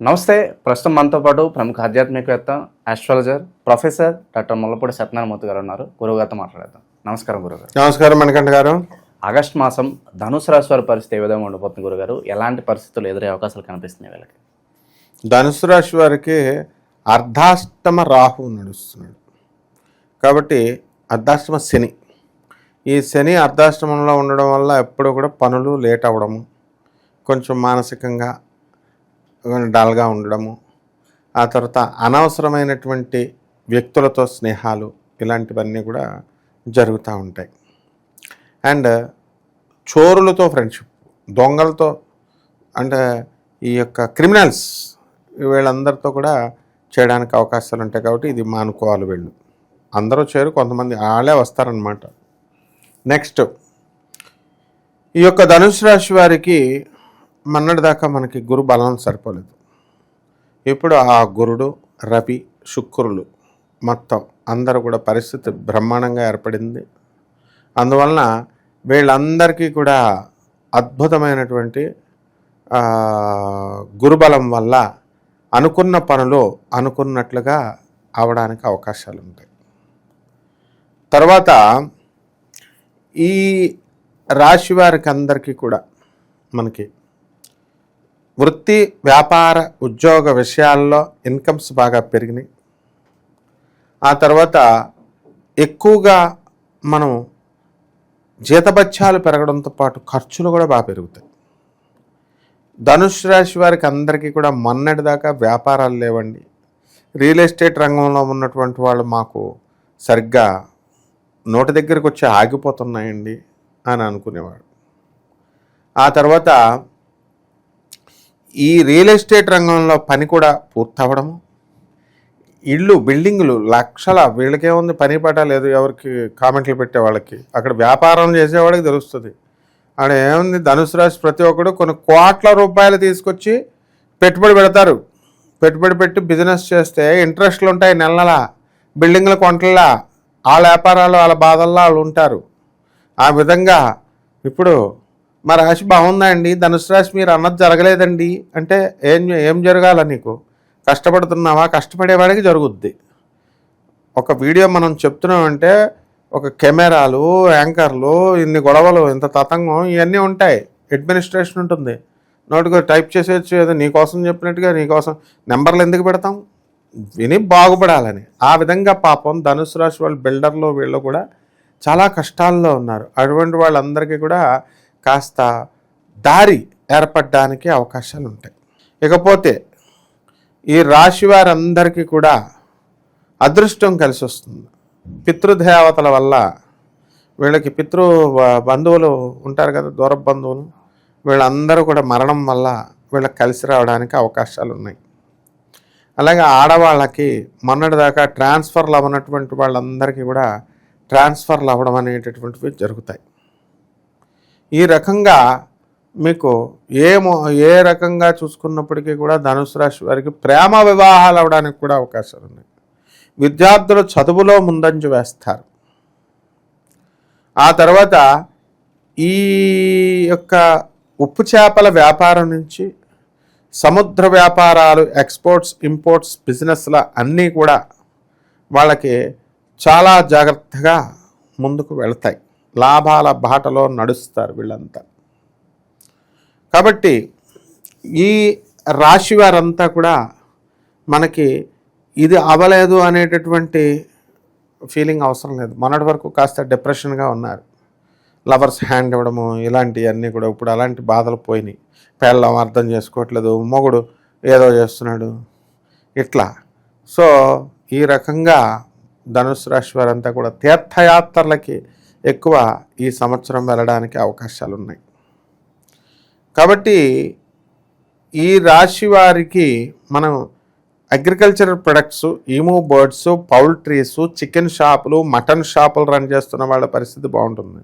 నమస్తే ప్రస్తుతం మనతో పాటు ప్రముఖ ఆధ్యాత్మికవేత్త astrologer professor doctor Mullapudi Satyanarayanamurthy గారు ఉన్నారు. గురువుగారితో మాట్లాడేద్దాం. నమస్కారం గురుగారు నమస్కారం మణికంఠ గారు. ఆగస్ట్ మాసం ధనుసు రాశి వారి పరిస్థితి ఏ విధంగా ఉండబోతుంది గురుగారు ఎలాంటి పరిస్థితులు ఎదురయ్యే అవకాశాలు కనిపిస్తున్నాయి వీళ్ళకి? ధనుసు రాశి వారికి అర్ధాష్టమ రాహు నడుస్తున్నాడు. కాబట్టి అర్ధాష్టమ శని. ఈ శని అర్ధాష్టమంలో ఉండడం వల్ల ఎప్పుడు కూడా పనులు లేట్ అవ్వడము కొంచెం మానసికంగా డల్గా ఉండడము ఆ తర్వాత అనవసరమైనటువంటి వ్యక్తులతో స్నేహాలు ఇలాంటివన్నీ కూడా జరుగుతూ ఉంటాయి. అండ్ చోరులతో ఫ్రెండ్షిప్ దొంగలతో అంటే ఈ యొక్క క్రిమినల్స్ వీళ్ళందరితో కూడా చేయడానికి అవకాశాలు ఉంటాయి కాబట్టి ఇది మానుకోవాలి వీళ్ళు. అందరూ చేరు కొంతమంది వాళ్ళే వస్తారనమాట నెక్స్ట్ ఈ యొక్క ధనుసు రాశి వారికి మొన్నటి దాకా మనకి గురు బలం సరిపోలేదు. ఇప్పుడు ఆ గురుడు రవి శుక్రులు మొత్తం అందరూ కూడా పరిస్థితి బ్రహ్మాండంగా ఏర్పడింది. అందువలన వీళ్ళందరికీ కూడా అద్భుతమైనటువంటి గురుబలం వల్ల అనుకున్న పనులు అనుకున్నట్లుగా అవడానికి అవకాశాలు ఉంటాయి తర్వాత ఈ రాశి వారికి అందరికీ కూడా మనకి వృత్తి వ్యాపార ఉద్యోగ విషయాల్లో ఇన్కమ్స్ బాగా పెరిగినాయి. ఆ తర్వాత ఎక్కువగా మనం జీతభత్యాలు పెరగడంతో పాటు ఖర్చులు కూడా బాగా పెరుగుతాయి. ధనుష్ రాశి వారికి అందరికీ కూడా మొన్నటిదాకా వ్యాపారాలు లేవండి. రియల్ ఎస్టేట్ రంగంలో ఉన్నటువంటి వాళ్ళు మాకు సరిగ్గా నోటి దగ్గరకు వచ్చి ఆగిపోతున్నాయండి అని అనుకునేవాడు ఆ తర్వాత ఈ రియల్ ఎస్టేట్ రంగంలో పని కూడా పూర్తవడము. ఇళ్ళు బిల్డింగులు లక్షల వీళ్ళకేముంది పని పాట లేదు ఎవరికి కామెంట్లు పెట్టే వాళ్ళకి. అక్కడ వ్యాపారం చేసేవాడికి తెలుస్తుంది. ఆడ ఏముంది? ధనుసు రాశి ప్రతి ఒక్కడు కొన్ని కోట్ల రూపాయలు తీసుకొచ్చి పెట్టుబడి పెడతారు. పెట్టుబడి పెట్టి బిజినెస్ చేస్తే ఇంట్రెస్ట్లు ఉంటాయి నెల నెల. బిల్డింగ్ల కొంటల్లా వాళ్ళ వ్యాపారాలు వాళ్ళ బాధల్లో వాళ్ళు ఉంటారు. ఆ విధంగా ఇప్పుడు మా రాశి బాగుందా అండి? ధనుసు రాశి మీరు అన్నది జరగలేదండి. అంటే ఏం ఏం జరగాల నీకు? కష్టపడుతున్నావా? కష్టపడేవాడికి జరుగుద్ది. ఒక వీడియో మనం చెప్తున్నామంటే ఒక కెమెరాలు యాంకర్లు ఇన్ని గొడవలు ఇంత తతంగం ఇవన్నీ ఉంటాయి. అడ్మినిస్ట్రేషన్ ఉంటుంది. నోటికి టైప్ చేసేయచ్చు ఏదో నీకోసం చెప్పినట్టుగా నీకోసం నెంబర్లు ఎందుకు పెడతాం? విని బాగుపడాలని. ఆ విధంగా పాపం ధనుసు రాశి వాళ్ళు బిల్డర్లు వీళ్ళు కూడా చాలా కష్టాల్లో ఉన్నారు. అటువంటి వాళ్ళందరికీ కూడా కాస్త దారి ఏర్పడడానికి అవకాశాలు ఉంటాయి ఇకపోతే ఈ రాశి వారందరికీ కూడా అదృష్టం కలిసి వస్తుంది పితృదేవతల వల్ల వీళ్ళకి పితృ బంధువులు ఉంటారు కదా దూర బంధువులు వీళ్ళందరూ కూడా మరణం వల్ల వీళ్ళకి కలిసి రావడానికి అవకాశాలు ఉన్నాయి అలాగే ఆడవాళ్ళకి మొన్నటిదాకా ట్రాన్స్ఫర్లు అవ్వనటువంటి వాళ్ళందరికీ కూడా ట్రాన్స్ఫర్లు అవ్వడం అనేటటువంటివి జరుగుతాయి. ఈ రకంగా మీకు ఏ ఏ రకంగా చూసుకున్నప్పటికీ కూడా ధనుసు రాశి వారికి ప్రేమ వివాహాలు అవడానికి కూడా అవకాశాలు ఉన్నాయి. విద్యార్థులు చదువులో ముందంజ వేస్తారు. ఆ తర్వాత ఈ యొక్క ఉప్పు చేపల వ్యాపారం నుంచి సముద్ర వ్యాపారాలు ఎక్స్పోర్ట్స్ ఇంపోర్ట్స్ బిజినెస్ల అన్నీ కూడా వాళ్ళకి చాలా జాగ్రత్తగా ముందుకు వెళ్తాయి. లాభాల బాటలో నడుస్తారు వీళ్ళంతా. కాబట్టి ఈ రాశి వారంతా కూడా మనకి ఇది అవ్వలేదు అనేటటువంటి ఫీలింగ్ అవసరం లేదు. మొన్నటి వరకు కాస్త డిప్రెషన్గా ఉన్నారు. లవర్స్ హ్యాండ్ ఇవ్వడము ఇలాంటివన్నీ కూడా ఇప్పుడు అలాంటి బాధలు పోయినాయి. పెళ్ళం అర్థం చేసుకోవట్లేదు మొగుడు ఏదో చేస్తున్నాడు ఇట్లా. సో ఈ రకంగా ధనుసు రాశి వారంతా కూడా తీర్థయాత్రలకి ఎక్కువ ఈ సంవత్సరం వెళ్ళడానికి అవకాశాలు ఉన్నాయి కాబట్టి ఈ రాశి వారికి మనం agriculture products emu birds poultries chicken షాపులు మటన్ షాపులు రన్ చేస్తున్న వాళ్ళ పరిస్థితి బాగుంటుంది.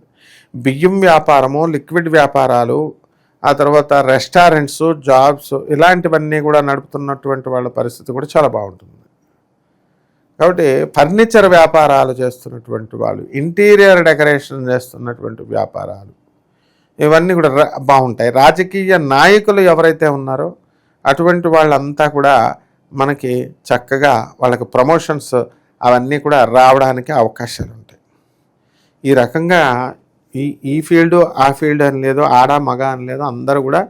బియ్యం వ్యాపారము లిక్విడ్ వ్యాపారాలు ఆ తర్వాత రెస్టారెంట్స్ జాబ్స్ ఇలాంటివన్నీ కూడా నడుపుతున్నటువంటి వాళ్ళ పరిస్థితి కూడా చాలా బాగుంటుంది. కాబట్టి ఫర్నిచర్ వ్యాపారాలు చేస్తున్నటువంటి వాళ్ళు ఇంటీరియర్ డెకరేషన్ చేస్తున్నటువంటి వ్యాపారాలు ఇవన్నీ కూడా బాగుంటాయి. రాజకీయ నాయకులు ఎవరైతే ఉన్నారో అటువంటి వాళ్ళంతా కూడా మనకి చక్కగా వాళ్ళకి ప్రమోషన్స్ అవన్నీ కూడా రావడానికి అవకాశాలు ఉంటాయి ఈ రకంగా ఈ ఈ ఫీల్డ్ ఆ ఫీల్డ్ అని లేదు ఆడ మగ అని లేదు అందరూ కూడా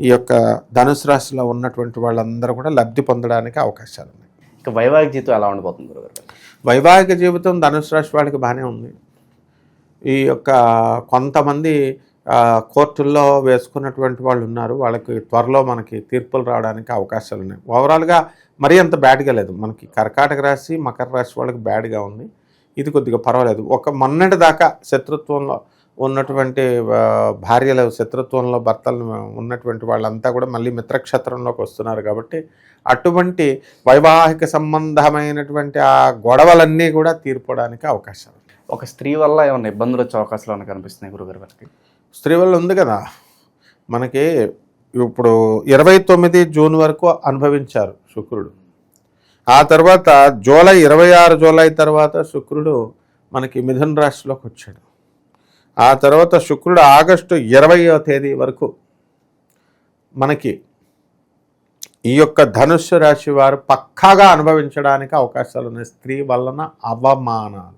ఈ యొక్క ధనుసు రాశిలో ఉన్నటువంటి వాళ్ళందరూ కూడా లబ్ధి పొందడానికి అవకాశాలు ఇక వైవాహిక జీవితం ఎలా ఉండిపోతుంది గురుగారు వైవాహిక జీవితం ధనుసు రాశి వాళ్ళకి బాగానే ఉంది. ఈ యొక్క కొంతమంది కోర్టుల్లో వేసుకున్నటువంటి వాళ్ళు ఉన్నారు. వాళ్ళకి త్వరలో మనకి తీర్పులు రావడానికి అవకాశాలు ఉన్నాయి. ఓవరాల్గా మరీ అంత బ్యాడ్గా లేదు. మనకి కర్కాటక రాశి మకర రాశి వాళ్ళకి బ్యాడ్గా ఉంది. ఇది కొద్దిగా పర్వాలేదు. ఒక మొన్నటి దాకా శత్రుత్వంలో ఉన్నటువంటి భార్యలు శత్రుత్వంలో భర్తలు ఉన్నటువంటి వాళ్ళంతా కూడా మళ్ళీ మిత్రక్షేత్రంలోకి వస్తున్నారు కాబట్టి అటువంటి వైవాహిక సంబంధమైనటువంటి ఆ గొడవలన్నీ కూడా తీర్పడానికి అవకాశాలు ఉన్నాయి. ఒక స్త్రీ వల్ల ఏమైనా ఇబ్బందులు వచ్చే అవకాశాలు ఏమైనా కనిపిస్తున్నాయి గురుగారు వారికి? స్త్రీ వల్ల ఉంది కదా. మనకి ఇప్పుడు ఇరవై తొమ్మిది జూన్ వరకు అనుభవించారు శుక్రుడు. ఆ తర్వాత జూలై ఇరవై ఆరు జూలై తర్వాత శుక్రుడు మనకి మిథున రాశిలోకి వచ్చాడు. ఆ తర్వాత శుక్రుడు ఆగస్టు ఇరవయో తేదీ వరకు మనకి ఈ యొక్క ధనుస్సు రాశి వారు పక్కాగా అనుభవించడానికి అవకాశాలు ఉన్నాయి. స్త్రీ వలన అవమానాలు.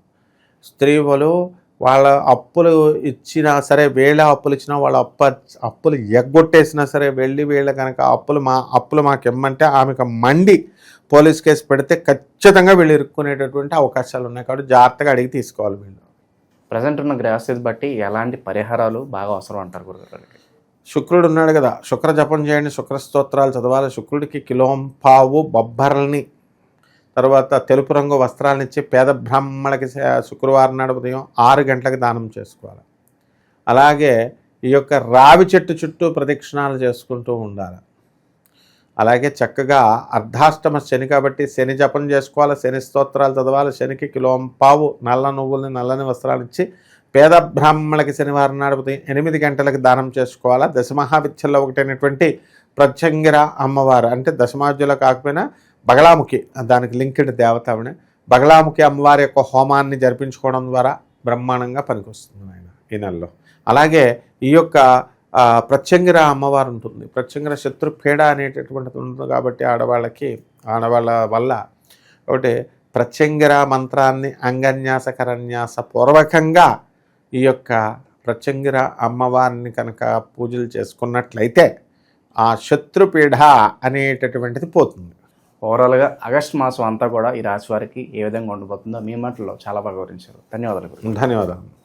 స్త్రీలు వాళ్ళ అప్పులు ఇచ్చినా సరే వేళ అప్పులు ఇచ్చినా వాళ్ళ అప్ప అప్పులు ఎగ్గొట్టేసినా సరే వెళ్ళి వీళ్ళ కనుక అప్పులు మా అప్పులు మాకు ఇమ్మంటే ఆమెకు మండి పోలీస్ కేసు పెడితే ఖచ్చితంగా వీళ్ళు ఇరుక్కునేటటువంటి అవకాశాలు ఉన్నాయి. కాబట్టి జాగ్రత్తగా అడిగి తీసుకోవాలి వీళ్ళు. ప్రజెంట్ ఉన్న గ్రహస్థితి బట్టి ఎలాంటి పరిహారాలు బాగా అవసరం అంటారు గురుగారు శుక్రుడు ఉన్నాడు కదా శుక్ర జపం చేయండి శుక్ర స్తోత్రాలు చదవాలి. శుక్రుడికి కిలోం పావు బొబ్బర్లని. తర్వాత తెలుపు రంగు వస్త్రాలను ఇచ్చి పేద బ్రాహ్మణులకి శుక్రవారం నాడు ఉదయం ఆరు గంటలకు దానం చేసుకోవాలి. అలాగే ఈ యొక్క రావి చెట్టు చుట్టూ ప్రదక్షిణాలు చేసుకుంటూ ఉండాలి. అలాగే చక్కగా అర్ధాష్టమ శని కాబట్టి శని జపం చేసుకోవాలి శని స్తోత్రాలు చదవాలి శనికి కిలోం పావు నల్ల నువ్వుల్ని నల్లని వస్త్రాలు ఇచ్చి పేద బ్రాహ్మణులకి శనివారం నాడు ఎనిమిది గంటలకు దానం చేసుకోవాలా? దశమహావిద్యల్లో ఒకటైనటువంటి ప్రత్యంగిర అమ్మవారు అంటే దశమాద్యులు కాకపోయినా బగలాముఖి దానికి లింక్డ్ దేవత ఆవిడ. బగలాముఖి అమ్మవారి యొక్క హోమాన్ని జరిపించుకోవడం ద్వారా బ్రహ్మాండంగా పనికొస్తుంది ఆయన ఈ నెలలో. అలాగే ఈ యొక్క ప్రత్యంగిర అమ్మవారు ఉంటుంది ప్రత్యంగిర శత్రుపీడ అనేటటువంటిది ఉంటుంది కాబట్టి ఆడవాళ్ళకి ఆడవాళ్ళ వల్ల ఒకటి ప్రత్యంగిర మంత్రాన్ని అంగన్యాస కరన్యాస పూర్వకంగా ఈ యొక్క ప్రత్యంగిర అమ్మవారిని కనుక పూజలు చేసుకున్నట్లయితే ఆ శత్రుపీడ అనేటటువంటిది పోతుంది. ఓవరాల్గా ఆగస్ట్ మాసం అంతా కూడా ఈ రాశి వారికి ఏ విధంగా ఉండబోతుందో మీ మాటల్లో చాలా బాగా వివరించారు. ధన్యవాదాలు ధన్యవాదాలు.